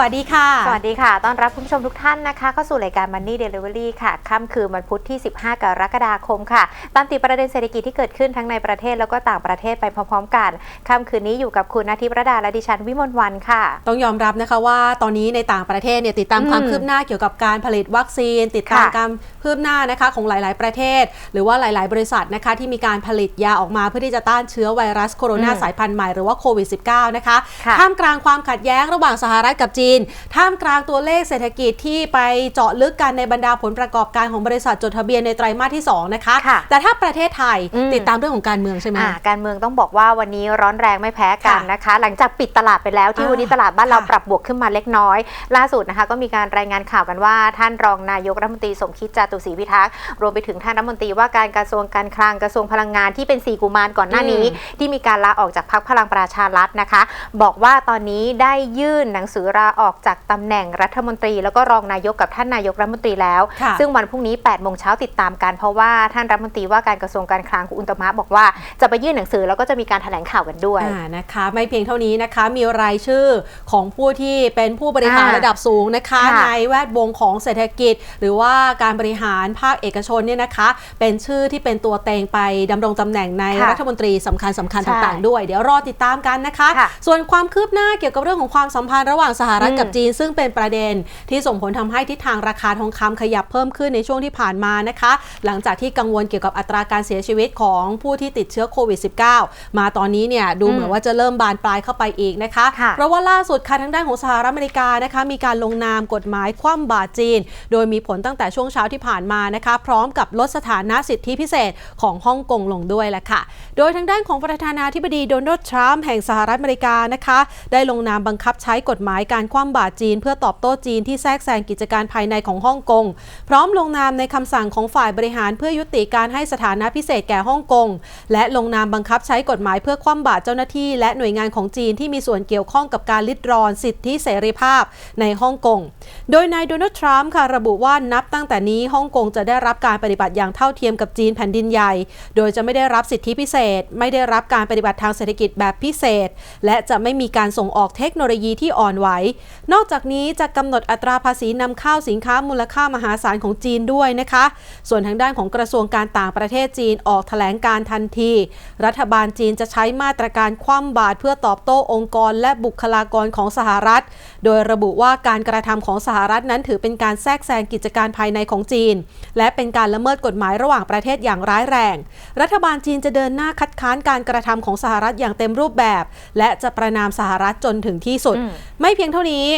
วัสดีค่ะ สวัสดีค่ะ ต้อนรับคุณผู้ชมทุกท่านนะคะ เข้าสู่รายการ Money Delivery ค่ะ ค่ำคืนวันพุธที่ 15 กรกฎาคมค่ะ ตามติดประเด็นเศรษฐกิจที่เกิดขึ้นทั้งในประเทศแล้วก็ต่างประเทศไปพร้อมๆกัน ค่ำคืนนี้อยู่กับคุณนาทิพย์ระดาและดิฉันวิมลวันค่ะ ต้องยอมรับนะคะว่าตอนนี้ในต่างประเทศเนี่ยติดตามอืมความคืบหน้าเกี่ยวกับการผลิตวัคซีน ติดตามค่ะการคืบหน้านะคะของหลาย ๆประเทศ หรือว่าหลาย ๆ บริษัทนะคะที่มีการผลิตยาออกมาเพื่อที่จะต้านเชื้อไวรัสโคโรนาอืมสายพันธุ์ใหม่หรือว่าโควิด -19 นะคะค่ะท่ามกลางความขัดแย้งระหว่างสหรัฐกับจีนท่ามกลางตัวเลขเศรษฐกิจที่ไปเจาะลึกกันในบรรดาผลประกอบการของบริษัทจดทะเบียนในไตรมาสที่สองนะคะค่ะแต่ถ้าประเทศไทยอืมติดตามเรื่องของการเมืองใช่ไหมอ่าการเมืองต้องบอกว่าวันนี้ร้อนแรงไม่แพ้กันค่ะนะคะ หลังจากปิดตลาดไปแล้วที่อ่าวันนี้ตลาดบ้านเราค่ะปรับบวกขึ้นมาเล็กน้อย ล่าสุดนะคะก็มีการรายงานข่าวกันว่า ท่านรองนายกรัฐมนตรีสมคิดจาตุศรีพิทักษ์รวมไปถึงท่านรัฐมนตรีว่าการกระทรวงการคลังกระทรวงพลังงานที่เป็นสี่กุมารก่อนหน้านี้ ที่มีการลาออกจากพรรคพลังประชารัฐนะคะ บอกว่าตอนนี้ได้ยื่นหนังสือลาออกจากตำแหน่งรัฐมนตรี แล้วก็รองนายกกับท่านนายกรัฐมนตรีแล้วค่ะซึ่งวันพรุ่งนี้8โมงเช้าติดตามกัน เพราะว่าท่านรัฐมนตรีว่าการกระทรวงการคลังคุณอุตมะบอกว่าจะไปยื่นหนังสือแล้วก็จะมีการแถลงข่าวกันด้วยอ่านะคะ ไม่เพียงเท่านี้นะคะ มีรายชื่อของผู้ที่เป็นผู้บริหารอ่าระดับสูงนะคะค่ะในแวดวงของเศรษฐกิจ หรือว่าการบริหารภาคเอกชนเนี่ยนะคะ เป็นชื่อที่เป็นตัวเต็งไปดำรงตำแหน่งในค่ะรัฐมนตรีสำคัญสำคัญใช่ต่างๆ ด้วย เดี๋ยวรอติดตามกันนะคะค่ะส่วนความคืบหน้าเกี่ยวกับเรื่องของความสัมพันธ์ระหว่างสหรัฐอืมกับจีน ซึ่งเป็นประเด็นที่ส่งผลทำให้ทิศทางราคาทองคำขยับเพิ่มขึ้นในช่วงที่ผ่านมานะคะ หลังจากที่กังวลเกี่ยวกับอัตราการเสียชีวิตของผู้ที่ติดเชื้อโควิด -19 มาตอนนี้เนี่ยดูเหมือนว่าจะเริ่มบานปลายเข้าไปอีกนะคะค่ะเพราะว่าล่าสุดค่ะทางด้านของสหรัฐอเมริกานะคะมีการลงนามกฎหมายคว่ำบาตรจีน โดยมีผลตั้งแต่ช่วงเช้าที่ผ่านมานะคะ พร้อมกับลดสถานะสิทธิพิเศษของฮ่องกงลงด้วยแหละค่ะ โดยทางด้านของประธานาธิบดีโดนัลด์ทรัมป์แห่งสหรัฐอเมริกานะคะ ได้ลงนามบังคับใช้กฎหมายการคว่ำบาตรจีน เพื่อตอบโต้จีนที่แทรกแซงกิจการภายในของฮ่องกง พร้อมลงนามในคำสั่งของฝ่ายบริหารเพื่อยุติการให้สถานะพิเศษแก่ฮ่องกง และลงนามบังคับใช้กฎหมายเพื่อคว่ำบาตรเจ้าหน้าที่ และหน่วยงานของจีนที่มีส่วนเกี่ยวข้องกับการลิดรอนสิทธิเสรีภาพในฮ่องกง โดยนายโดนัลด์ทรัมป์ค่ะระบุว่านับตั้งแต่นี้ฮ่องกงจะได้รับการปฏิบัติอย่างเท่าเทียมกับจีนแผ่นดินใหญ่ โดยจะไม่ได้รับสิทธิพิเศษ ไม่ได้รับการปฏิบัติทางเศรษฐกิจแบบพิเศษ และจะไม่มีการส่งออกเทคโนโลยีที่อ่อนไหวนอกจากนี้จะกำหนดอัตราภาษีนำเข้าสินค้ามูลค่ามหาศาลของจีนด้วยนะคะ ส่วนทางด้านของกระทรวงการต่างประเทศจีนออกแถลงการทันที รัฐบาลจีนจะใช้มาตรการคว่ำบาตรเพื่อตอบโต้องค์กรและบุคลากรของสหรัฐ โดยระบุว่าการกระทำของสหรัฐนั้นถือเป็นการแทรกแซงกิจการภายในของจีน และเป็นการละเมิดกฎหมายระหว่างประเทศอย่างร้ายแรง รัฐบาลจีนจะเดินหน้าคัดค้านการกระทำของสหรัฐอย่างเต็มรูปแบบ และจะประนามสหรัฐจนถึงที่สุด ไม่เพียงเท่านี้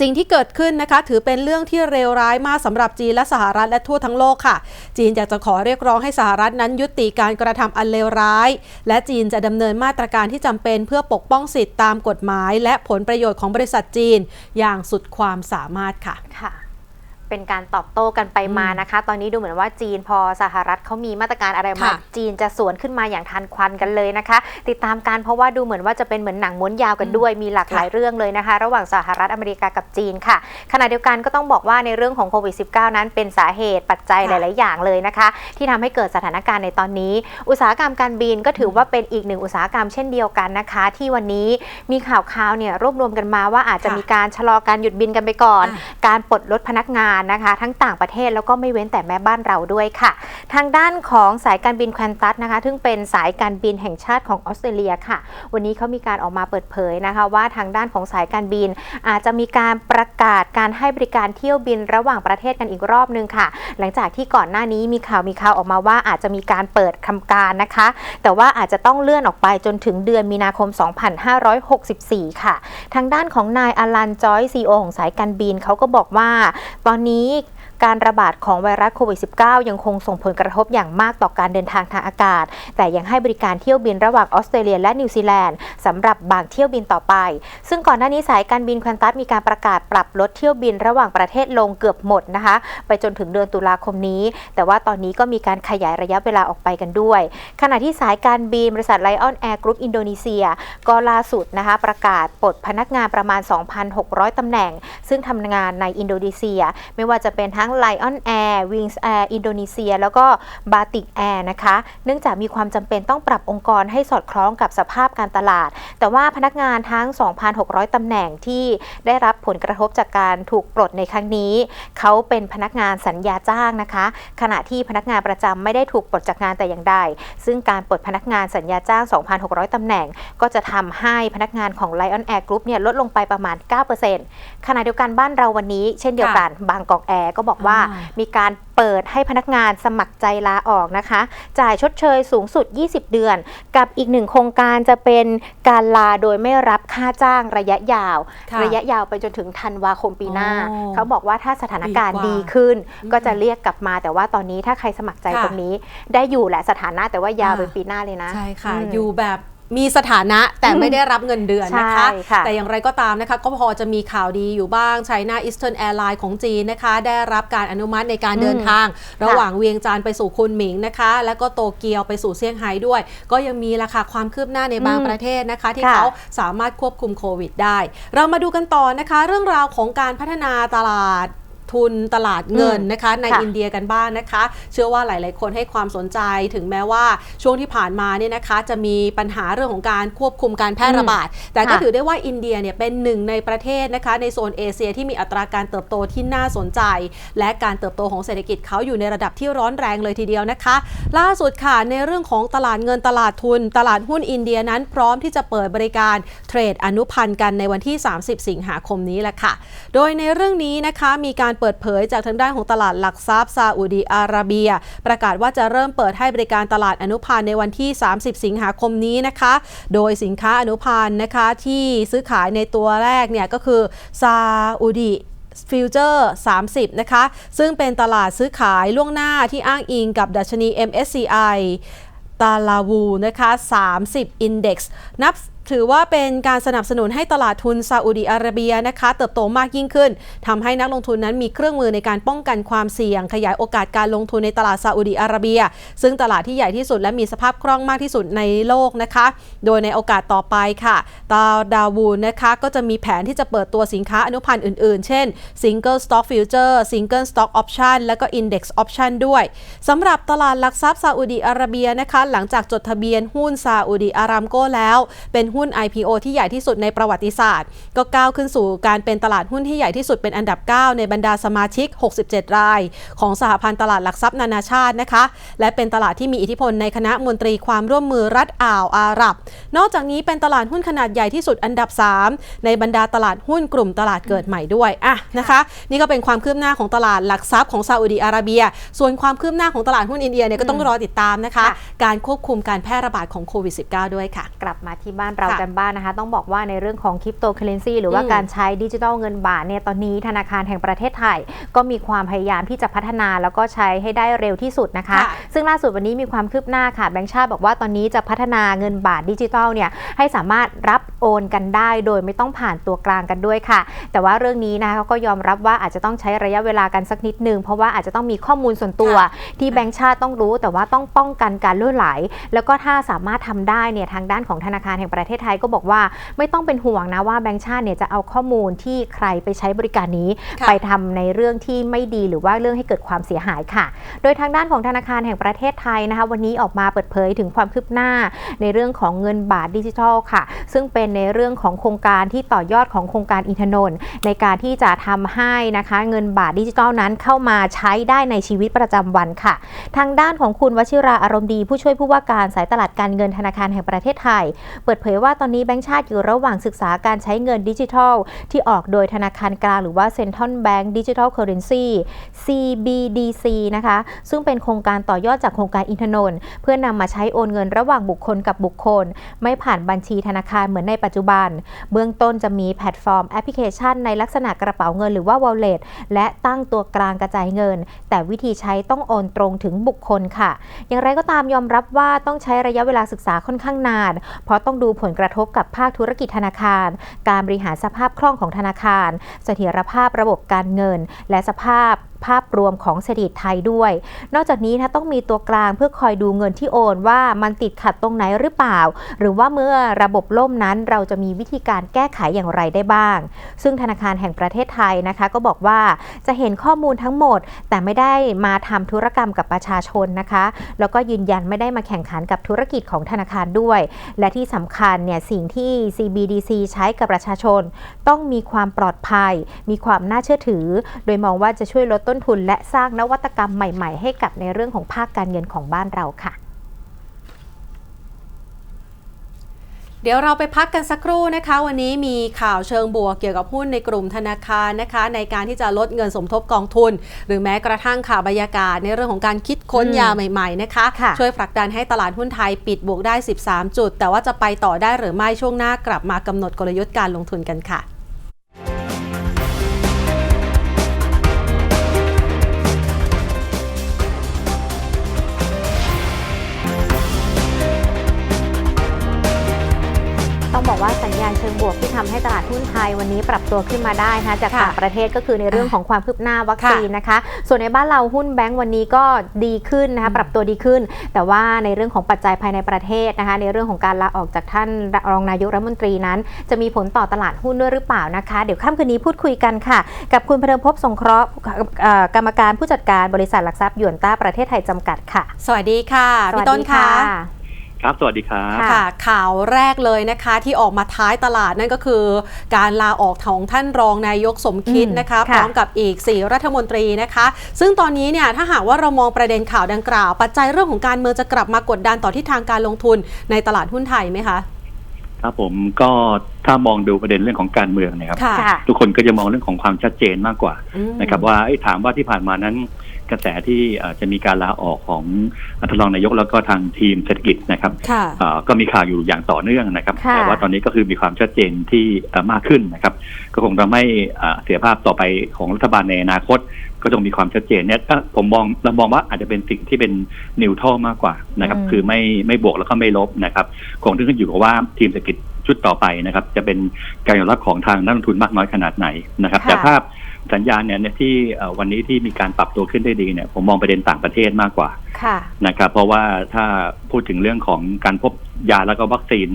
สิ่งที่เกิดขึ้นนะคะถือเป็นเรื่องที่เลวร้ายมากสำหรับจีนและสหรัฐและทั่วทั้งโลกค่ะ จีนอยากจะขอเรียกร้องให้สหรัฐนั้นยุติการกระทำอันเลวร้าย และจีนจะดำเนินมาตรการที่จำเป็นเพื่อปกป้องสิทธิตามกฎหมาย และผลประโยชน์ของบริษัทจีนอย่างสุดความสามารถค่ะค่ะ เป็นการตอบโต้กันไปมานะคะ ตอนนี้ดูเหมือนว่าจีนพอสหรัฐเขามีมาตรการอะไรมา ค่ะจีนจะสวนขึ้นมาอย่างทันควันกันเลยนะคะ ติดตามการเพราะว่าดูเหมือนว่าจะเป็นเหมือนหนังม้วนยาวกันด้วย มีหลากหลายเรื่องเลยนะคะ ระหว่างสหรัฐอเมริกากับจีนค่ะ ขณะเดียวกันก็ต้องบอกว่าในเรื่องของโควิด -19 นั้นเป็นสาเหตุปัจจัยหค่ะ ลาย ๆ อย่างเลยนะคะ ที่ทำให้เกิดสถานการณ์ในตอนนี้ อุตสาหกรรมการบินก็ถือว่าเป็นอีกหนึ่งอุตสาหกรรมเช่นเดียวกันนะคะ ที่วันนี้มีข่าวข่าวๆเนี่ยรวบรวมกันมาว่าอาจจะค่ะมีการชะลอการหยุดบินกันไปก่อน อ่าการปลดลดพนักงานนะคะ ทั้งต่างประเทศแล้วก็ไม่เว้นแต่แม่บ้านเราด้วยค่ะ ทางด้านของสายการบินแควนตัสนะคะซึ่งเป็นสายการบินแห่งชาติของออสเตรเลียค่ะ วันนี้เขามีการออกมาเปิดเผยนะคะ ว่าทางด้านของสายการบิน อาจจะมีการประกาศการให้บริการเที่ยวบินระหว่างประเทศกันอีกรอบนึงค่ะ หลังจากที่ก่อนหน้านี้มีข่าวมีข่าวออกมาว่าอาจจะมีการเปิดทำการนะคะ แต่ว่าอาจจะต้องเลื่อนออกไปจนถึงเดือนมีนาคม 2564 ค่ะ ทางด้านของนายอลันจอยซีโอของสายการบินเขาก็บอกว่าตอนนี้ การระบาดของไวรัสโควิด -19 ยังคงส่งผลกระทบอย่างมากต่อการเดินทางทางอากาศ แต่ยังให้บริการเที่ยวบินระหว่างออสเตรเลียและนิวซีแลนด์สำหรับบางเที่ยวบินต่อไป ซึ่งก่อนหน้านี้สายการบินควันตัสมีการประกาศปรับลดเที่ยวบินระหว่างประเทศลงเกือบหมดนะคะ ไปจนถึงเดือนตุลาคมนี้ แต่ว่าตอนนี้ก็มีการขยายระยะเวลาออกไปกันด้วย ขณะที่สายการบินบริษัทไลออนแอร์กรุ๊ปอินโดนีเซียก็ล่าสุดนะคะประกาศปลดพนักงานประมาณ 2,600ตำแหน่ง ซึ่งทำงานในอินโดนีเซีย ไม่ว่าจะเป็นทั้ง Lion Air Wings Air อินโดนีเซีย แล้วก็ Batik Air นะคะ เนื่องจากมีความจำเป็นต้องปรับองค์กรให้สอดคล้องกับสภาพการตลาด แต่ว่าพนักงานทั้ง 2,600 ตำแหน่งที่ได้รับผลกระทบจากการถูกปลดในครั้งนี้ เขาเป็นพนักงานสัญญาจ้างนะคะ ขณะที่พนักงานประจำไม่ได้ถูกปลดจากงานแต่อย่างใด ซึ่งการปลดพนักงานสัญญาจ้าง 2,600 ตำแหน่ง ก็จะทำให้พนักงานของ Lion Air Group เนี่ยลดลงไปประมาณ 9%ขณะเดียวกันบ้านเราวันนี้ เช่นเดียวกัน บางกอกแอร์ก็บอกว่าอ่ามีการเปิดให้พนักงานสมัครใจลาออกนะคะ จ่ายชดเชยสูงสุด 20 เดือน กับอีกหนึ่งโครงการจะเป็นการลาโดยไม่รับค่าจ้างระยะยาวค่ะระยะยาวไปจนถึงธันวาคมปีหน้าโอ้เขาบอกว่าถ้าสถานการณ์ดีกว่าดีขึ้นอืมก็จะเรียกกลับมา แต่ว่าตอนนี้ถ้าใครสมัครใจค่ะตรงนี้ ได้อยู่แหละสถานะแต่ว่ายาวอ่าเป็นปีหน้าเลยนะ ใช่ค่ะมอยู่แบบ มีสถานะแต่ไม่ได้รับเงินเดือนนะคะใช่ค่ะ แต่อย่างไรก็ตามนะคะ ก็พอจะมีข่าวดีอยู่บ้าง China Eastern Airlines ของจีนนะคะ ได้รับการอนุมัติในการเดินทาง ระหว่างเวียงจันทร์ไปสู่คุนหมิงนะคะ แล้วก็โตเกียวไปสู่เซี่ยงไฮ้ด้วย ก็ยังมีราคาความคืบหน้าในบางอืมประเทศนะคะ ที่ค่ะ เขาสามารถควบคุมโควิดได้ เรามาดูกันต่อนะคะ เรื่องราวของการพัฒนาตลาด ทุนตลาดเงินนะคะในค่ะอินเดียกันบ้างนะคะ เชื่อว่าหลาย ๆ คนให้ความสนใจถึงแม้ว่าช่วงที่ผ่านมาเนี่ยนะคะจะมีปัญหาเรื่องของการควบคุมการแพร่ระบาด แต่ก็ค่ะถือได้ว่าอินเดียเนี่ยเป็นหนึ่งในประเทศนะคะในโซนเอเชียที่มีอัตราการเติบโตที่น่าสนใจ และการเติบโตของเศรษฐกิจเขาอยู่ในระดับที่ร้อนแรงเลยทีเดียวนะคะ ล่าสุดค่ะในเรื่องของตลาดเงินตลาดทุน ตลาดหุ้นอินเดียนั้นพร้อมที่จะเปิดบริการเทรดอนุพันธ์กันในวันที่ 30 สิงหาคมนี้แหละค่ะ โดยในเรื่องนี้นะคะมีการเปิดเผยจากทางด้านของตลาดหลักทรัพย์ซาอุดีอาระเบีย ประกาศว่าจะเริ่มเปิดให้บริการตลาดอนุพันธ์ในวันที่ 30 สิงหาคมนี้นะคะ โดยสินค้าอนุพันธ์นะคะที่ซื้อขายในตัวแรกเนี่ยก็คือซาอุดีฟิวเจอร์30 นะคะ ซึ่งเป็นตลาดซื้อขายล่วงหน้าที่อ้างอิงกับดัชนี MSCI ตาลาวูนะคะ 30 Index นับ ถือว่าเป็นการสนับสนุนให้ตลาดทุนซาอุดีอาระเบียนะคะ เติบโตมากยิ่งขึ้นทำให้นักลงทุนนั้นมีเครื่องมือในการป้องกันความเสี่ยง ขยายโอกาสการลงทุนในตลาดซาอุดีอาระเบีย ซึ่งตลาดที่ใหญ่ที่สุดและมีสภาพคล่องมากที่สุดในโลกนะคะ โดยในโอกาสต่อไปค่ะตาดาวูนนะคะก็จะมีแผนที่จะเปิดตัวสินค้าอนุพันธ์อื่นๆ เช่น Single Stock Future Single Stock Option และก็ Index Option ด้วยสำหรับตลาดหลักทรัพย์ซาอุดีอาระเบียนะคะ หลังจากจดทะเบียนหุ้นซาอุดีอารามโกแล้วเป็นหหุ้น IPO ที่ใหญ่ที่สุดในประวัติศาสตร์ ก็ก้าวขึ้นสู่การเป็นตลาดหุ้นที่ใหญ่ที่สุดเป็นอันดับ 9 ในบรรดาสมาชิก 67 ราย ของสหพันธ์ตลาดหลักทรัพย์นานาชาตินะคะ และเป็นตลาดที่มีอิทธิพลในคณะมนตรีความร่วมมือรัฐอ่าวอาหรับ นอกจากนี้เป็นตลาดหุ้นขนาดใหญ่ที่สุดอันดับ 3 ในบรรดาตลาดหุ้นกลุ่มตลาดเกิดใหม่ด้วยอะนะคะ นี่ก็เป็นความคืบหน้าของตลาดหลักทรัพย์ของซาอุดีอาระเบีย ส่วนความคืบหน้าของตลาดหุ้นอินเดียเนี่ยก็ต้องรอติดตามนะคะค่ะการควบคุมการแพร่ระบาดของโควิด -19 ด้วยค่ะ กลับมาที่บ้านเราค่ะกันบ้างนะคะ ต้องบอกว่าในเรื่องของคริปโตเคอเรนซีหรือว่าอืมการใช้ดิจิทัลเงินบาทเนี่ยตอนนี้ธนาคารแห่งประเทศไทย ก็มีความพยายามที่จะพัฒนาแล้วก็ใช้ให้ได้เร็วที่สุดนะคะค่ะซึ่งล่าสุดวันนี้มีความคืบหน้าค่ะแบงค์ชาติบอกว่าตอนนี้จะพัฒนาเงินบาทดิจิทัลเนี่ยให้สามารถรับโอนกันได้ โดยไม่ต้องผ่านตัวกลางกันด้วยค่ะ แต่ว่าเรื่องนี้นะคะเขาก็ยอมรับว่าอาจจะต้องใช้ระยะเวลากันสักนิดนึงเพราะว่าอาจจะต้องมีข้อมูลส่วนตัวค่ะที่แบงค์ชาติต้องรู้ แต่ว่าต้องป้องกันการล่วไหล แล้วก็ถ้าสามารถทำได้เนี่ยทางด้านของธนาคารแห่งประเทศไทยก็บอกว่าไม่ต้องเป็นห่วงนะว่าแบงค์ชาติเนี่ยจะเอาข้อมูลที่ใครไปใช้บริการนี้ค่ะไปทำในเรื่องที่ไม่ดีหรือว่าเรื่องให้เกิดความเสียหายค่ะ โดยทางด้านของธนาคารแห่งประเทศไทยนะคะ วันนี้ออกมาเปิดเผยถึงความคืบหน้า ในเรื่องของเงินบาทดิจิทัลค่ะ ซึ่งเป็นในเรื่องของโครงการที่ต่อยอดของโครงการอินทนนท์ในการที่จะทำให้นะคะเงินบาทดิจิทัลนั้นเข้ามาใช้ได้ในชีวิตประจำวันค่ะ ทางด้านของคุณวชิราอารมณ์ดี ผู้ช่วยผู้ว่าการสายตลาดการเงินธนาคารแห่งประเทศไทย เปิดเผยว่าว่าตอนนี้แบงก์ชาติอยู่ระหว่างศึกษาการใช้เงินดิจิทัล ที่ออกโดยธนาคารกลางหรือว่า Central Bank Digital Currency CBDC นะคะ ซึ่งเป็นโครงการต่อยอดจากโครงการอินทนนท์เพื่อนำมาใช้โอนเงินระหว่างบุคคลกับบุคคล ไม่ผ่านบัญชีธนาคารเหมือนในปัจจุบัน เบื้องต้นจะมีแพลตฟอร์มแอปพลิเคชัน ในลักษณะกระเป๋าเงินหรือว่า wallet และตั้งตัวกลางกระจายเงิน แต่วิธีใช้ต้องโอนตรงถึงบุคคลค่ะ อย่างไรก็ตามยอมรับว่าต้องใช้ระยะเวลาศึกษาค่อนข้างนาน เพราะต้องดูผลกระทบกับภาคธุรกิจธนาคาร การบริหารสภาพคล่องของธนาคาร เสถียรภาพระบบการเงิน และสภาพ ภาพรวมของเศรษฐกิจไทยด้วย นอกจากนี้นะต้องมีตัวกลางเพื่อคอยดูเงินที่โอนว่ามันติดขัดตรงไหนหรือเปล่า หรือว่าเมื่อระบบล่มนั้นเราจะมีวิธีการแก้ไขอย่างไรได้บ้าง ซึ่งธนาคารแห่งประเทศไทยนะคะ ก็บอกว่าจะเห็นข้อมูลทั้งหมด แต่ไม่ได้มาทำธุรกรรมกับประชาชนนะคะ แล้วก็ยืนยันไม่ได้มาแข่งขันกับธุรกิจของธนาคารด้วย และที่สำคัญเนี่ยสิ่งที่ CBDC ใช้กับประชาชน ต้องมีความปลอดภัย มีความน่าเชื่อถือ โดยมองว่าจะช่วยลดต้นทุน และสร้างนวัตกรรมใหม่ ๆ ให้กับในเรื่องของภาคการเงินของบ้านเราค่ะ เดี๋ยวเราไปพักกันสักครู่นะคะ วันนี้มีข่าวเชิงบวกเกี่ยวกับหุ้นในกลุ่มธนาคารนะคะ ในการที่จะลดเงินสมทบกองทุน หรือแม้กระทั่งข่าวบรรยากาศในเรื่องของการคิดค้นอืมยาใหม่ๆนะคะค่ะช่วยผลักดันให้ตลาดหุ้นไทยปิดบวกได้ 13 จุด แต่ว่าจะไปต่อได้หรือไม่ช่วงหน้ากลับมากำหนดกลยุทธ์การลงทุนกันค่ะ วกที่ทำให้ตลาดหุ้นไทยวันนี้ปรับตัวขึ้นมาได้นะคะจากค่ะต่างประเทศก็คือในเรื่องของความคืบหน้าวัคซีนนะคะ ส่วนในบ้านเราหุ้นแบงก์วันนี้ก็ดีขึ้นนะคะอืมปรับตัวดีขึ้น แต่ว่าในเรื่องของปัจจัยภายในประเทศนะคะ ในเรื่องของการลาออกจากท่านรองนายกรัฐมนตรีนั้น จะมีผลต่อตลาดหุ้นด้วยหรือเปล่านะคะ เดี๋ยวค่ำคืนนี้พูดคุยกันค่ะ กับคุณพเริมภพสงเคราะห์เอ่อกรรมการผู้จัดการบริษัทหลักทรัพย์หยวนต้าประเทศไทยจำกัดค่ะ สวัสดีค่ะสวัพี่สต้นดีค่ะ ครับ สวัสดีครับค่ะค่ะข่าวแรกเลยนะคะที่ออกมาท้ายตลาดนั่นก็คือ การลาออกของท่านรองนายกสมคิดอืมนะคะค่ะพร้อมกับอีก 4 รัฐมนตรีนะคะ ซึ่งตอนนี้เนี่ยถ้าหากว่าเรามองประเด็นข่าวดังกล่าว ปัจจัยเรื่องของการเมืองจะกลับมากดดันต่อทิศทางการลงทุนในตลาดหุ้นไทยไหมคะครับผมก็ถ้ามองดูประเด็นเรื่องของการเมืองนะครับค่ะค่ะทุกคนก็จะมองเรื่องของความชัดเจนมากกว่าอืมนะครับว่าเอ้ยถามว่าที่ผ่านมานั้น กระแสที่เอ่อจะมีการลาออกของท่านรองนายกแล้วก็ทางทีมเศรษฐกิจนะครับค่ะเอ่อก็มีข่าวอยู่อย่างต่อเนื่องนะครับค่ะแต่ว่าตอนนี้ก็คือมีความชัดเจนที่เอ่อมากขึ้นนะครับ ก็คงทำให้เอ่อเสียภาพต่อไปของรัฐบาลในอนาคต ก็ต้องมีความชัดเจนเนี่ยถ้าผมมองเรามองว่าอาจจะเป็นสิ่งที่เป็นนิวทรัลมากกว่านะครับอืมคือไม่ไม่บวกแล้วก็ไม่ลบนะครับคงต้องขึ้นอยู่กับว่าทีมเศรษฐกิจชุดต่อไปนะครับ จะเป็นการยอมรับของทางนักลงทุนมากน้อยขนาดไหนนะครับค่ะแต่ภาพ สัญญาณเนี่ยเนี่ยที่เอ่อวันนี้ที่มีการปรับตัวขึ้นได้ดีเนี่ยผมมองประเด็นต่างประเทศมากกว่าค่ะนะครับ เพราะว่าถ้าพูดถึงเรื่องของการพบยาแล้วก็วัคซีน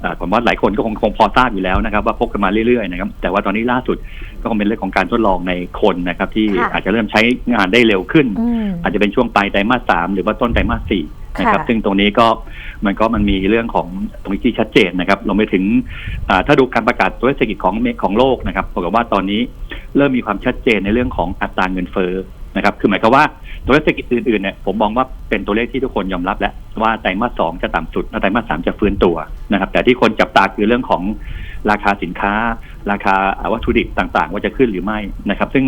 เอ่อผมว่าหลายคนก็คงคงพอทราบอยู่แล้วนะครับ ว่าพบกันมาเรื่อยๆนะครับแต่ว่าตอนนี้ล่าสุดก็คงเป็นเรื่องของการทดลองในคนนะครับ ที่ค่ะอาจจะเริ่มใช้งานได้เร็วขึ้นอืมอาจจะเป็นช่วงปลายไตรมาสสามหรือว่าต้นไตรมาสสี่นะครับค่ะซึ่งตรงนี้ก็มันก็มันมีเรื่องของตรงนี้ที่ชัดเจนนะครับลงไปถึงอ่าถ้าดูการประกาศตัวเลขเศรษฐกิจของของโลกนะครับปรากฏว่าตอนนี้ เริ่มมีความชัดเจนในเรื่องของอัตราเงินเฟ้อนะครับ คือหมายความว่าตัวเลขเศรษฐกิจอื่นๆเนี่ยผมมองว่าเป็นตัวเลขที่ทุกคนยอมรับแล้วว่าไตรมาสสองจะต่ำสุดไตรมาสสามจะฟื้นตัวนะครับ แต่ที่คนจับตาคือเรื่องของราคาสินค้า ราคาวัตถุดิบต่างๆ ว่าจะขึ้นหรือไม่นะครับ ซึ่ง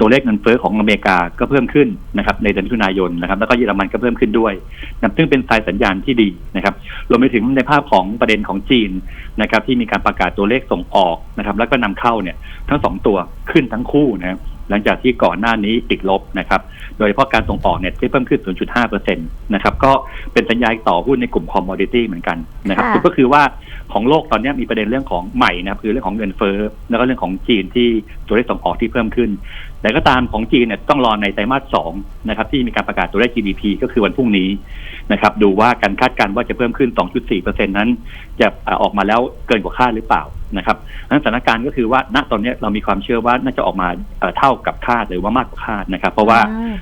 ตัวเลขเงินเฟ้อของอเมริกาก็เพิ่มขึ้นนะครับในเดือนมิถุนายนนะครับแล้วก็เยอรมันก็เพิ่มขึ้นด้วยนะครับซึ่งเป็นสายสัญญาณที่ดีนะครับรวมไปถึงในภาพของประเด็นของจีนนะครับที่มีการประกาศตัวเลขส่งออกนะครับแล้วก็นำเข้าเนี่ยทั้งสองตัวขึ้นทั้งคู่นะครับหลังจากที่ก่อนหน้านี้ติดลบนะครับ โดยเฉพาะการส่งออกเนี่ยที่เพิ่มขึ้น 0.5%นะครับ ก็เป็นสัญญาณต่อหุ้นในกลุ่มคอมมอดิตี้เหมือนกันนะครับค่ะก็คือว่า ของโลกตอนนี้มีประเด็นเรื่องของใหม่นะคือเรื่องของเงินเฟ้อแล้วก็เรื่องของจีนที่ตัวเลขส่งออกที่เพิ่มขึ้น แต่ก็ตามของจีนเนี่ยต้องรอในไตรมาสสองนะครับที่มีการประกาศตัวเลข GDP ก็คือวันพรุ่งนี้นะครับดูว่าการคาดการณ์ว่าจะเพิ่มขึ้น 2.4%นั้น จะออกมาแล้วเกินกว่าคาดหรือเปล่านะครับนั้นสถานการณ์ก็คือว่าณตอนนี้เรามีความเชื่อว่าน่าจะออกมาเท่ากับคาดหรือว่ามากกว่าคาดนะครับ เพราะว่า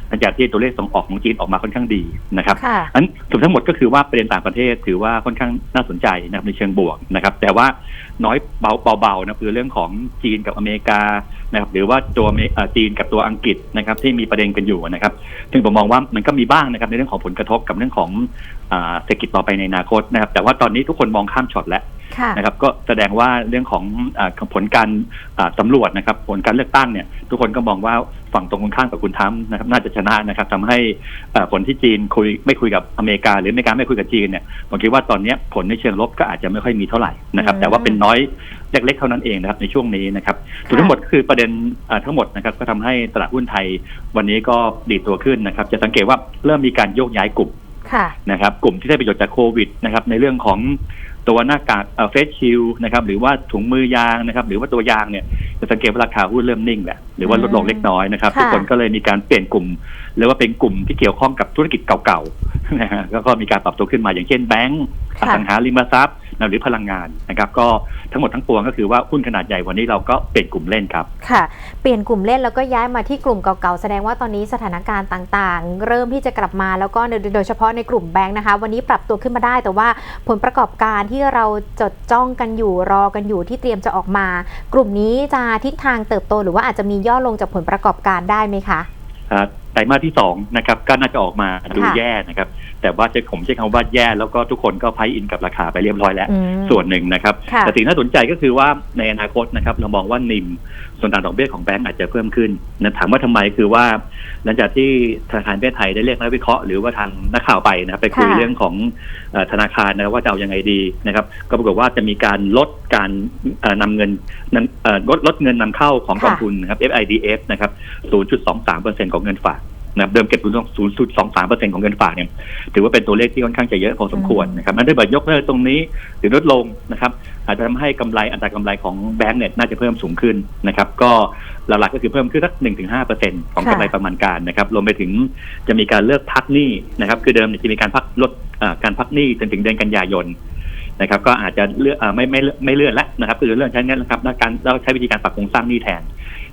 หลังจากที่ตัวเลขส่งออกของจีนออกมาค่อนข้างดีนะครับอันสรุปทั้งหมดก็คือว่าประเด็นต่างประเทศถือว่าค่อนข้างน่าสนใจนะครับในเชิงบวกนะครับ แต่ว่าน้อยเบาเบาๆนะคือเรื่องของจีนกับอเมริกานะครับ หรือว่าตัวเมอจีนกับตัวอังกฤษนะครับ ที่มีประเด็นกันอยู่นะครับ ซึ่งผมมองว่ามันก็มีบ้างนะครับในเรื่องของผลกระทบกับเรื่องของเศรษฐกิจต่อไปในอนาคตนะครับ แต่ว่าตอนนี้ทุกคนมองข้ามช็อตแล้ว นะครับก็แสดงว่าเรื่องของอาผลการอ่าสำรวจนะครับ ผลการเลือกตั้งเนี่ยทุกคนก็มองว่าฝั่งตรงกันข้ามกับคุณทรัมป์นะครับน่าจะชนะนะครับทำให้อ่าผลที่จีนคุยไม่คุยกับอเมริกา หรืออเมริกาไม่คุยกับจีนเนี่ยผมคิดว่าตอนเนี้ยผลในเชิงลบก็อาจจะไม่ค่อยมีเท่าไหร่นะครับอืมแต่ว่าเป็นน้อยเล็กๆเท่านั้นเองนะครับในช่วงนี้นะครับส่วนทั้งหมดคือประเด็นอ่าทั้งหมดนะครับก็ทำให้ตลาดหุ้นไทยวันนี้ก็ดีดตัวขึ้นนะครับ จะสังเกตว่าเริ่มมีการโยกย้ายกลุ่มค่ะนะครับกลุ่มที่ได้ประโยชน์จากโควิดนะครับในเรื่องของ ตัวหน้ากากเฟสชิลนะครับหรือว่าถุงมือยางนะครับหรือว่าตัวยางเนี่ยจะสังเกตว่าราคาหุ้นเริ่มนิ่งแหละหรือว่าลดลงเล็กน้อยนะครับค่ะทุกคนก็เลยมีการเปลี่ยนกลุ่ม หรือว่าเป็นกลุ่มที่เกี่ยวข้องกับธุรกิจเก่าๆนะฮะแล้วก็มีการปรับตัวขึ้นมาอย่างเช่นแบงก์อค่ะสังหาริมทรัพย์นะหรือพลังงานนะครับก็ทั้งหมดทั้งปวงก็คือว่าหุ้นขนาดใหญ่วันนี้เราก็เปลี่ยนกลุ่มเล่นครับค่ะ เปลี่ยนกลุ่มเล่นแล้วก็ย้ายมาที่กลุ่มเก่าๆแสดงว่าตอนนี้สถานการณ์ต่างๆ เริ่มที่จะกลับมาแล้วก็โดยเฉพาะในกลุ่มแบงค์นะคะ วันนี้ปรับตัวขึ้นมาได้แต่ว่าผลประกอบการที่เราจดจ้องกันอยู่รอกันอยู่ที่เตรียมจะออกมา กลุ่มนี้จะทิศทางเติบโตหรือว่าอาจจะมีย่อลงจากผลประกอบการได้ไหมคะอ่าไตรมาสที่สองนะครับก็น่าจะออกมาดูค่ะแย่นะครับ แต่ว่าจะผมใช้คำว่าแย่แล้วก็ทุกคนก็ไพอินกับราคาไปเรียบร้อยแล้วอืมส่วนหนึ่งนะครับค่ะแต่สิ่งน่าสนใจก็คือว่าในอนาคตนะครับเรามองว่านิม ส่วนต่างดอกเบี้ยของแบงก์อาจจะเพิ่มขึ้นนะถามว่าทำไมคือว่า หลังจากที่ธนาคารประเทศไทยได้เรียกนักวิเคราะห์หรือว่าทางนักข่าวไปนะครับไปคุยค่ะเรื่องของเอ่อธนาคารนะครับว่าจะเอายังไงดีนะครับ ก็ปรากฏว่าจะมีการลดการเอ่อนำเงินนำเอ่อลดลดเงินนำเข้าของกองทุนนะครับ FIDF นะครับ 0.23%ของเงินฝากนะครับเดิมเก็บ0.23%ของเงินฝากเนี่ยถือว่าเป็นตัวเลขที่ค่อนข้างจะเยอะพอสมควรนะครับนั่นถ้าเกิดยกเลิกตรงนี้หรือลดลงนะครับ อาจจะทำให้กำไรอัตรากำไรของแบงก์เนี่ยน่าจะเพิ่มสูงขึ้นนะครับก็หลักๆก็คือเพิ่มขึ้นสักหนึ่งถึงห้าเปอร์เซ็นของกำไรประมาณการนะครับรวมไปถึงจะมีการเลิกพักหนี้นะครับคือเดิมจะมีการพักลดการพักหนี้จนถึงเดือนกันยายนนะครับก็อาจจะเลือกไม่ไม่ไม่เลื่อนแล้วนะครับคือเลื่อนใช้เงินนะครับแล้วการเราใช้วิธีการปรับโครงสร้างหนี้แทน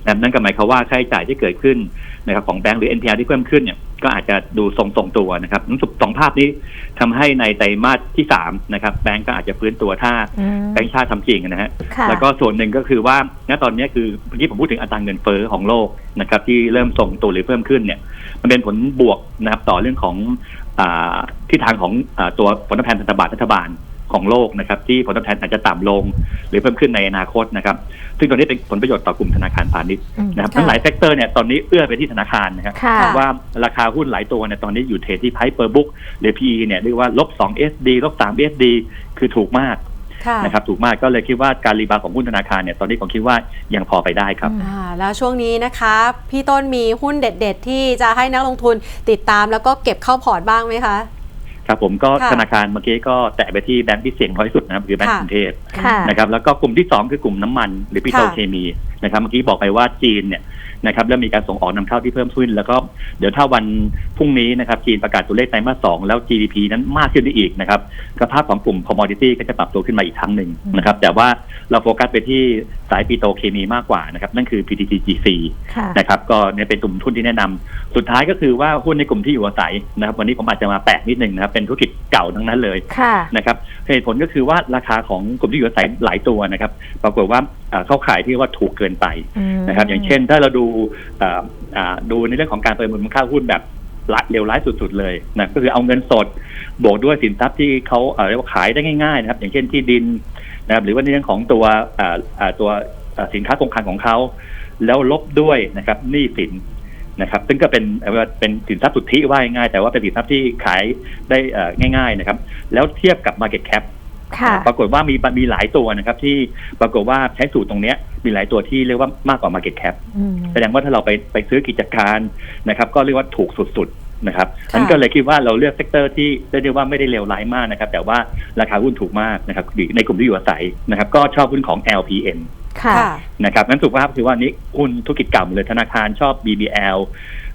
นะครับนั่นก็หมายความว่าค่าใช้จ่ายที่เกิดขึ้นนะครับของแบงก์หรือ NPL ที่เพิ่มขึ้นเนี่ยก็อาจจะดูทรงทรงๆตัวนะครับทั้งสองภาพนี้ทำให้ในไตรมาสที่สามนะครับแบงก์ก็อาจจะฟื้นตัวถ้าอืมแบงก์ชาติทำจริงนะฮะค่ะแล้วก็ส่วนหนึ่งก็คือว่าณตอนนี้คือเมื่อกี้ผมพูดถึงอัตราเงินเฟ้อของโลกนะครับที่เริ่มส่งตัวหรือเพิ่มขึ้นเนี่ย มันเป็นผลบวกนะครับต่อเรื่องของอาทิศทางของอาตัวผลตอบแทนพันธบัตรรัฐบาล ของโลกนะครับที่ผลตอบแทนอาจจะต่ำลง หรือเพิ่มขึ้นในอนาคตนะครับซึ่งตัวนี้เป็นผลประโยชน์ต่อกลุ่มธนาคารพาณิชย์อืมนะครับค่ะทั้งหลายเซกเตอร์เนี่ยตอนนี้เอื้อไปที่ธนาคารนะครับค่ะว่าราคาหุ้นหลายตัวเนี่ยตอนนี้อยู่เทรดที่ไพเปอร์บุ๊กหรือ PE เนี่ยเรียกว่าลบ2 SD ลบ3 SD คือถูกมากค่ะนะครับถูกมากก็เลยคิดว่าการรีบาวของหุ้นธนาคารเนี่ยตอนนี้ผมคิดว่ายังพอไปได้ครับอืมอ่าแล้วช่วงนี้นะคะ พี่ต้นมีหุ้นเด็ด ๆ ที่จะให้นักลงทุนติดตามแล้วก็เก็บเข้าพอร์ตบ้างไหมคะ ครับผมก็ค่ะธนาคารเมื่อกี้ก็แตะไปที่แบงค์ที่เสี่ยงน้อยที่สุดนะครับคือแบงก์ค่ะ กรุงเทพค่ะ นะครับแล้วก็กลุ่มที่2คือกลุ่มน้ำมันหรือปิโตรเคมี นะครับเมื่อกี้บอกไปว่าจีนเนี่ยนะครับเริ่มมีการส่งออกนำเข้าที่เพิ่มขึ้น แล้วก็เดี๋ยวถ้าวันพรุ่งนี้นะครับจีนประกาศตัวเลขไตรมาสสองแล้ว GDP นั้นมากขึ้นได้อีกนะครับสภาพของกลุ่ม commodity ก็จะปรับตัวขึ้นมาอีกครั้งหนึ่งนะครับแต่ว่าเราโฟกัสไปที่สายปิโตรเคมีมากกว่านะครับนั่นคือ PTTGC ค่ะนะครับก็เนี่ยเป็นกลุ่มทุนที่แนะนำสุดท้ายก็คือว่าหุ้นในกลุ่มที่อยู่อาศัยนะครับวันนี้ผมอาจจะมาแปะนิดนึงนะครับเป็นธุรกิจเก่าทั้งนั้นเลยค่ะนะครับเหตุผลก็คือว่าราคาของกลุ่มที่อยู่อาศัยหลายตัวนะครับ ปรากฏว่าเอ่อเข้าขายที่ว่าถูกเกินไปนะครับ อย่างเช่นถ้าเราดูเอ่ออ่าดูในเรื่องของการประเมินมูลค่าหุ้นแบบละเลวร้ายสุดๆเลยนะก็คือเอาเงินสดบวกด้วยสินทรัพย์ที่เขาเอ่อเรียกว่าขายได้ง่ายๆนะครับ อย่างเช่นที่ดินนะครับหรือว่าในเรื่องของตัวอ่าอ่าตัวอ่าสินค้าคงคลังของเขา แล้วลบด้วยนะครับหนี้สิน นะครับ ซึ่งก็เป็นเอ่อเป็นสินทรัพย์สุทธิว่าง่ายๆแต่ว่าเป็นสินทรัพย์ที่ขายได้เอ่อง่าย ๆนะครับ แล้วเทียบกับ Market Cap ค่ะปรากฏว่ามีมีหลายตัวนะครับ ที่ปรากฏว่าใช้สูตรตรงเนี้ยมีหลายตัวที่เรียกว่ามากกว่า Market Cap อืมแสดงว่าถ้าเราไปไปซื้อกิจการนะครับ ก็เรียกว่าถูกสุดๆ นะครับค่ะนั้นก็เลยคิดว่าเราเลือกเซกเตอร์ที่เรียกได้ว่าไม่ได้เลวร้ายมากนะครับ แต่ว่าราคาหุ้นถูกมากนะครับในกลุ่มที่อยู่อาศัยนะครับ ก็ชอบหุ้นของ LPN ค่ะนะครับนั้นสุขภาพคือว่านี้หุ้นธุรกิจเก่าหมดเลยธนาคารชอบ BBL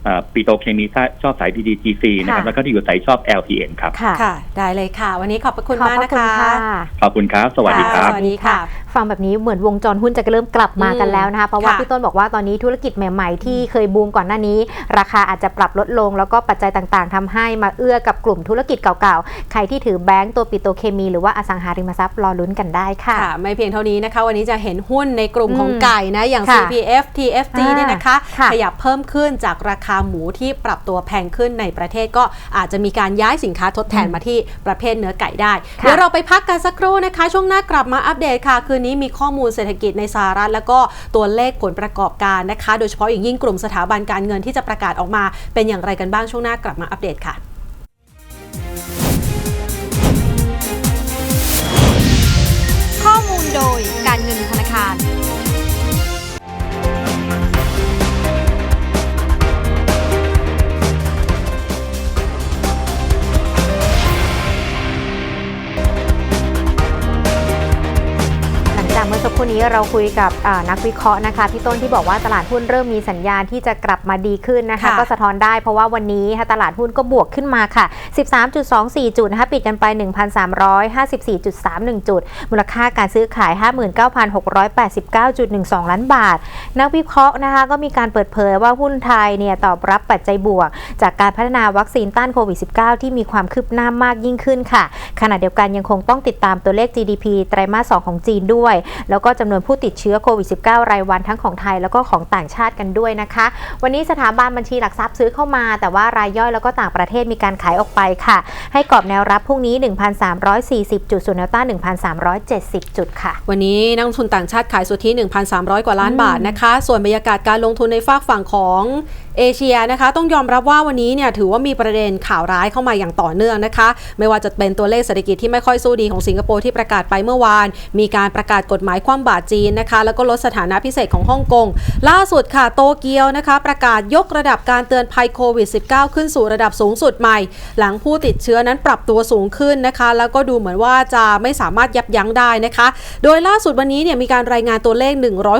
อ่าปิโตรเคมีชอบสาย PDGC นะครับค่ะแล้วก็ที่อยู่อาศัยชอบ LPN ครับค่ะค่ะ ได้เลยค่ะ วันนี้ขอบพระคุณขอบมากพระนะคุณคะค่ะขอบคุณครับ สวัสดีครับ สวัสดีค่ะ ฟังแบบนี้เหมือนวงจรหุ้นจะเริ่มกลับมากันแล้วนะคะเพราะว่าค่ะพี่ต้นบอกว่าตอนนี้ธุรกิจใหม่ๆ ที่เคยบูมก่อนหน้านี้ ราคาอาจจะปรับลดลง แล้วก็ปัจจัยต่างๆทำให้มาเอื้อกับกลุ่มธุรกิจเก่าๆ ใครที่ถือแบงก์ตัวปิโตรเคมี หรือว่าอสังหาริมทรัพย์รอลุ้นกันได้ค่ะค่ะ ไม่เพียงเท่านี้นะคะ วันนี้จะเห็นหุ้นในกลุ่มของอืมไก่นะอย่างค่ะ CPF TFG อ่าเนี่ยนะคะค่ะขยับเพิ่มขึ้นจากราคาหมูที่ปรับตัวแพงขึ้นในประเทศก็อาจจะมีการย้ายสินค้าทดแทนอืมมาที่ประเภทเนื้อไก่ได้ค่ะเดี๋ยวเราไปพักกันสักครู่นะคะ ช่วงหน้ากลับมาอัปเดตค่ะคืนนี้มีข้อมูลเศรษฐกิจในสหรัฐ แล้วก็ตัวเลขผลประกอบการนะคะ โดยเฉพาะอย่างยิ่งกลุ่มสถาบันการเงินที่จะประกาศออกมา เป็นอย่างไรกันบ้างช่วงหน้ากลับมาอัปเดตค่ะ นี้เราคุยกับอ่านักวิเคราะห์นะคะพี่ต้นที่บอกว่าตลาดหุ้นเริ่มมีสัญญาณที่จะกลับมาดีขึ้นนะคะค่ะก็สะท้อนได้เพราะว่าวันนี้ค่ะตลาดหุ้นก็บวกขึ้นมาค่ะ 13.24 จุดนะคะปิดกันไป 1,354.31 จุด มูลค่าการซื้อขาย 59,689.12 ล้านบาท นักวิเคราะห์นะคะก็มีการเปิดเผยว่าหุ้นไทยเนี่ยตอบรับปัจจัยบวก จากการพัฒนาวัคซีนต้านโควิด -19 ที่มีความคืบหน้ามากยิ่งขึ้นค่ะขณะเดียวกันยังคงต้องติดตามตัวเลข GDP ไตรมาส 2 ของจีนด้วย แล้วก็จำำนวนผู้ติดเชื้อโควิด -19 รายวันทั้งของไทยแล้วก็ของต่างชาติกันด้วยนะคะ วันนี้สถาบันบัญชีหลักทรัพย์ซื้อเข้ามา แต่ว่ารายย่อยแล้วก็ต่างประเทศมีการขายออกไปค่ะ ให้กรอบแนวรับพรุ่งนี้ 1,340 จุดส่วนแนวต้าน1,370 จุดค่ะ วันนี้นักลงทุนต่างชาติขายสุทธิ 1,300 กว่าล้านบาทนะคะ ส่วนบรรยากาศการลงทุนในฝากฝั่งของ เอเชียนะคะ ต้องยอมรับว่าวันนี้เนี่ยถือว่ามีประเด็นข่าวร้ายเข้ามาอย่างต่อเนื่องนะคะ ไม่ว่าจะเป็นตัวเลขเศรษฐกิจที่ไม่ค่อยสู้ดีของสิงคโปร์ที่ประกาศไปเมื่อวาน มีการประกาศกฎหมายคว่ำบาตรจีนนะคะ แล้วก็ลดสถานะพิเศษของฮ่องกงล่าสุดค่ะโตเกียวนะคะ ประกาศยกระดับการเตือนภัยโควิด -19 ขึ้นสู่ระดับสูงสุดใหม่ หลังผู้ติดเชื้อนั้นปรับตัวสูงขึ้นนะคะ แล้วก็ดูเหมือนว่าจะไม่สามารถยับยั้งได้นะคะ โดยล่าสุดวันนี้เนี่ยมีการรายงานตัวเลข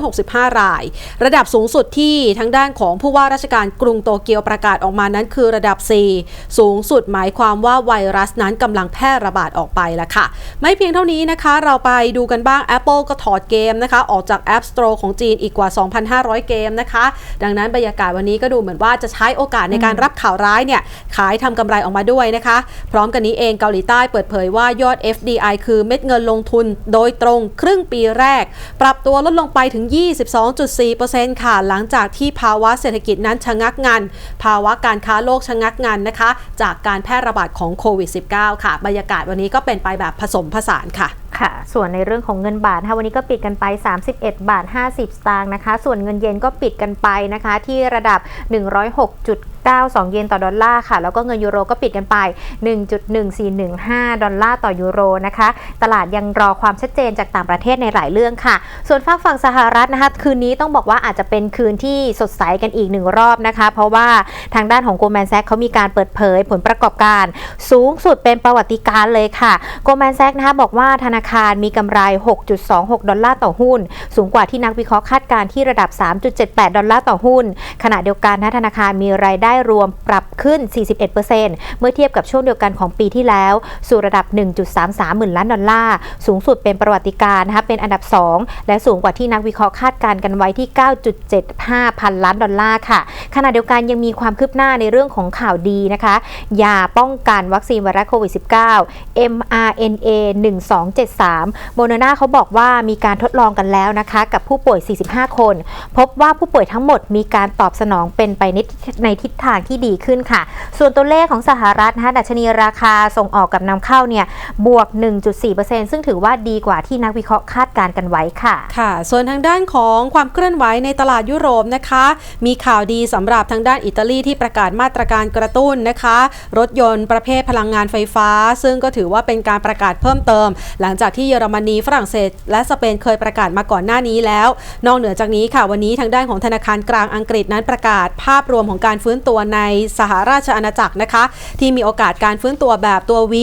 165 ราย ระดับสูงสุดที่ทางด้านของผู้ว่าราชการกรุงโตเกียวประกาศออกมานั้นคือระดับ 4 สูงสุดหมายความว่าไวรัสนั้นกำลังแพร่ระบาดออกไปแล้วค่ะ ไม่เพียงเท่านี้นะคะ เราไปดูกันบ้าง Apple ก็ถอดเกมนะคะ ออกจาก App Store ของจีนอีกกว่า 2,500 เกมนะคะ ดังนั้นบรรยากาศวันนี้ก็ดูเหมือนว่าจะใช้โอกาสในการรับข่าวร้ายเนี่ยขายทำกำไรออกมาด้วยนะคะ พร้อมกันนี้เองเกาหลีใต้เปิดเผยว่ายอด FDI คือเม็ดเงินลงทุนโดยตรงครึ่งปีแรก ปรับตัวลดลงไปถึง 22.4%ค่ะหลังจากที่ภาวะเศรษฐกิจนั้นชะงักงานภาวะการค้าโลกชะงักงานนะคะ จากการแพร่ระบาดของโควิด -19 ค่ะ บรรยากาศวันนี้ก็เป็นไปแบบผสมผสานค่ะค่ะ ส่วนในเรื่องของเงินบาทค่ะวันนี้ก็ปิดกันไป 31 บาท 50 สตางค์นะคะ ส่วนเงินเยนก็ปิดกันไปนะคะ ที่ระดับ 106.9 1.92 เยนต่อดอลลาร์ค่ะ แล้วก็เงินยูโรก็ปิดกันไป 1.1415 ดอลลาร์ต่อยูโรนะคะ ตลาดยังรอความชัดเจนจากต่างประเทศในหลายเรื่องค่ะ ส่วนฝากฝั่งสหรัฐนะคะ คืนนี้ต้องบอกว่าอาจจะเป็นคืนที่สดใสกันอีกหนึ่งรอบนะคะ เพราะว่าทางด้านของโกลแมนแซกเขามีการเปิดเผยผลประกอบการ สูงสุดเป็นประวัติการเลยค่ะโกลแมนแซกนะคะบอกว่าธนาคารมีกำไร 6.26 ดอลลาร์ต่อหุ้น สูงกว่าที่นักวิเคราะห์คาดการณ์ที่ระดับ 3.78 ดอลลาร์ต่อหุ้น ขณะเดียวกันนะธนาคารมีรายได้รวมปรับขึ้น 41%เมื่อเทียบกับช่วงเดียวกันของปีที่แล้ว สู่ระดับ 1.33 หมื่นล้านดอลลาร์ สูงสุดเป็นประวัติการ์นะคะเป็นอันดับ 2 และสูงกว่าที่นักวิเคราะห์คาดการณ์กันไว้ที่ 9.75 พันล้านดอลลาร์ค่ะ ขณะเดียวกันยังมีความคืบหน้าในเรื่องของข่าวดีนะคะยาป้องกันวัคซีนไวรัสโควิด -19 mRNA 1273โมเดอร์นาเขาบอกว่ามีการทดลองกันแล้วนะคะกับผู้ป่วย 45 คน พบว่าผู้ป่วยทั้งหมดมีการตอบสนองเป็นไปในทิศทางที่ดีขึ้นค่ะ ส่วนตัวเลขของสหรัฐนะคะดัชนีราคาส่งออกกับนำเข้าเนี่ยบวก 1.4%ซึ่งถือว่าดีกว่าที่นักวิเคราะห์คาดการณ์กันไว้ค่ะ ค่ะ ส่วนทางด้านของความเคลื่อนไหวในตลาดยุโรปนะคะ มีข่าวดีสำหรับทางด้านอิตาลีที่ประกาศมาตรการกระตุ้นนะคะ รถยนต์ประเภทพลังงานไฟฟ้า ซึ่งก็ถือว่าเป็นการประกาศเพิ่มเติม หลังจากที่เยอรมนีฝรั่งเศส และสเปนเคยประกาศมาก่อนหน้านี้แล้ว นอกเหนือจากนี้ค่ะวันนี้ทางด้านของธนาคารกลางอังกฤษนั้นประกาศภาพรวมของการฟื้นตัวในสหราชอาณาจักรนะคะ ที่มีโอกาสการฟื้นตัวแบบตัว V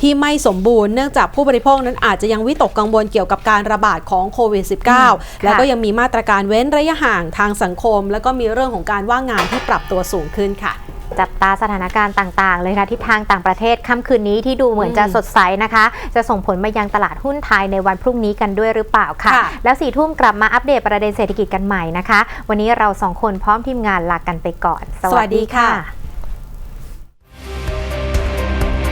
ที่ไม่สมบูรณ์เนื่องจากผู้บริโภคนั้นอาจจะยังวิตกกังวลเกี่ยวกับการระบาดของโควิด -19 แล้วก็ยังมีมาตรการเว้นระยะห่างทางสังคม แล้วก็มีเรื่องของการว่างงานที่ปรับตัวสูงขึ้นค่ะ จับตาสถานการณ์ต่างๆ เลยค่ะทิศทางต่างประเทศค่ำคืนนี้ที่ดูเหมือนจะอืมสดใสนะคะ จะส่งผลมายังตลาดหุ้นไทยในวันพรุ่งนี้กันด้วยหรือเปล่าค่ะค่ะ แล้วสี่ทุ่มกลับมาอัปเดตประเด็นเศรษฐกิจกันใหม่นะคะ วันนี้เราสองคนพร้อมทีมงานลากันไปก่อน สวัสดีค่ะ